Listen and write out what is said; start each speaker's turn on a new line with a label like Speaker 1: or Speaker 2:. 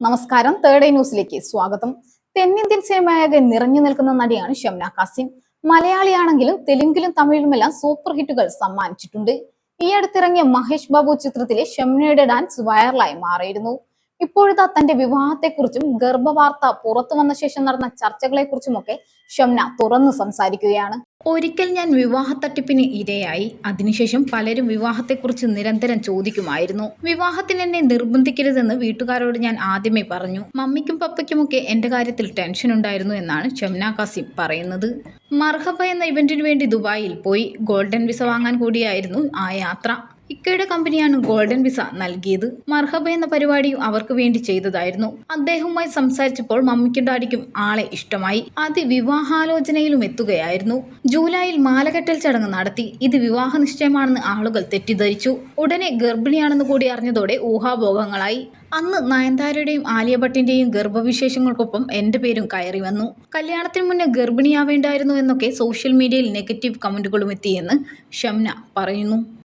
Speaker 1: നമസ്കാരം. Third eye ന്യൂസിലേക്ക് സ്വാഗതം. തെന്നിന്ത്യൻ സിനിമയാകെ നിറഞ്ഞു നിൽക്കുന്ന നടിയാണ് ഷംന കാസിം മലയാളിയാണെങ്കിലും തെലുങ്കിലും തമിഴിലുമെല്ലാം സൂപ്പർ ഹിറ്റുകൾ സമ്മാനിച്ചിട്ടുണ്ട്. ഈ അടുത്തിറങ്ങിയ മഹേഷ് ബാബു ചിത്രത്തിലെ ഷംനയുടെ ഡാൻസ് വൈറലായി മാറിയിരുന്നു. ഇപ്പോഴത്തെ തന്റെ വിവാഹത്തെക്കുറിച്ചും ഗർഭവാർത്ത പുറത്തു വന്ന ശേഷം നടന്ന ചർച്ചകളെക്കുറിച്ചുമൊക്കെ ഷംന തുറന്നു സംസാരിക്കുകയാണ്. ഒരിക്കൽ ഞാൻ വിവാഹ തട്ടിപ്പിന് ഇരയായി. അതിനുശേഷം പലരും വിവാഹത്തെക്കുറിച്ച് നിരന്തരം ചോദിക്കുമായിരുന്നു. വിവാഹത്തിന് എന്നെ നിർബന്ധിക്കരുതെന്ന് വീട്ടുകാരോട് ഞാൻ ആദ്യമേ പറഞ്ഞു. മമ്മിക്കും പപ്പയ്ക്കുമൊക്കെ എന്റെ കാര്യത്തിൽ ടെൻഷൻ ഉണ്ടായിരുന്നു എന്നാണ് ഷംന കാസിം പറയുന്നത്. മർഹബ എന്ന ഇവന്റിനു വേണ്ടി ദുബായിൽ പോയി. ഗോൾഡൻ വിസ വാങ്ങാൻ കൂടിയായിരുന്നു ആ യാത്ര. ഇക്കയുടെ കമ്പനിയാണ് ഗോൾഡൻ വിസ നൽകിയത്. മർഹബ എന്ന പരിപാടിയും അവർക്ക് വേണ്ടി ചെയ്തതായിരുന്നു. അദ്ദേഹവുമായി സംസാരിച്ചപ്പോൾ മമ്മിക്കും ഡാഡിക്കും ആളെ ഇഷ്ടമായി. അത് വിവാഹാലോചനയിലും എത്തുകയായിരുന്നു. ജൂലൈയിൽ മാലകെട്ടൽ ചടങ്ങ് നടത്തി. ഇത് വിവാഹ നിശ്ചയമാണെന്ന് ആളുകൾ തെറ്റിദ്ധരിച്ചു. ഉടനെ ഗർഭിണിയാണെന്ന് കൂടി അറിഞ്ഞതോടെ ഊഹാഭോഗങ്ങളായി അന്ന് നയൻതാരയുടെയും ആലിയ ഭട്ടിന്റെയും ഗർഭവിശേഷങ്ങൾക്കൊപ്പം എന്റെ പേരും കയറി വന്നു. കല്യാണത്തിന് മുന്നേ ഗർഭിണിയാവേണ്ടായിരുന്നു എന്നൊക്കെ സോഷ്യൽ മീഡിയയിൽ നെഗറ്റീവ് കമന്റുകളും എത്തിയെന്ന് ഷംന പറയുന്നു.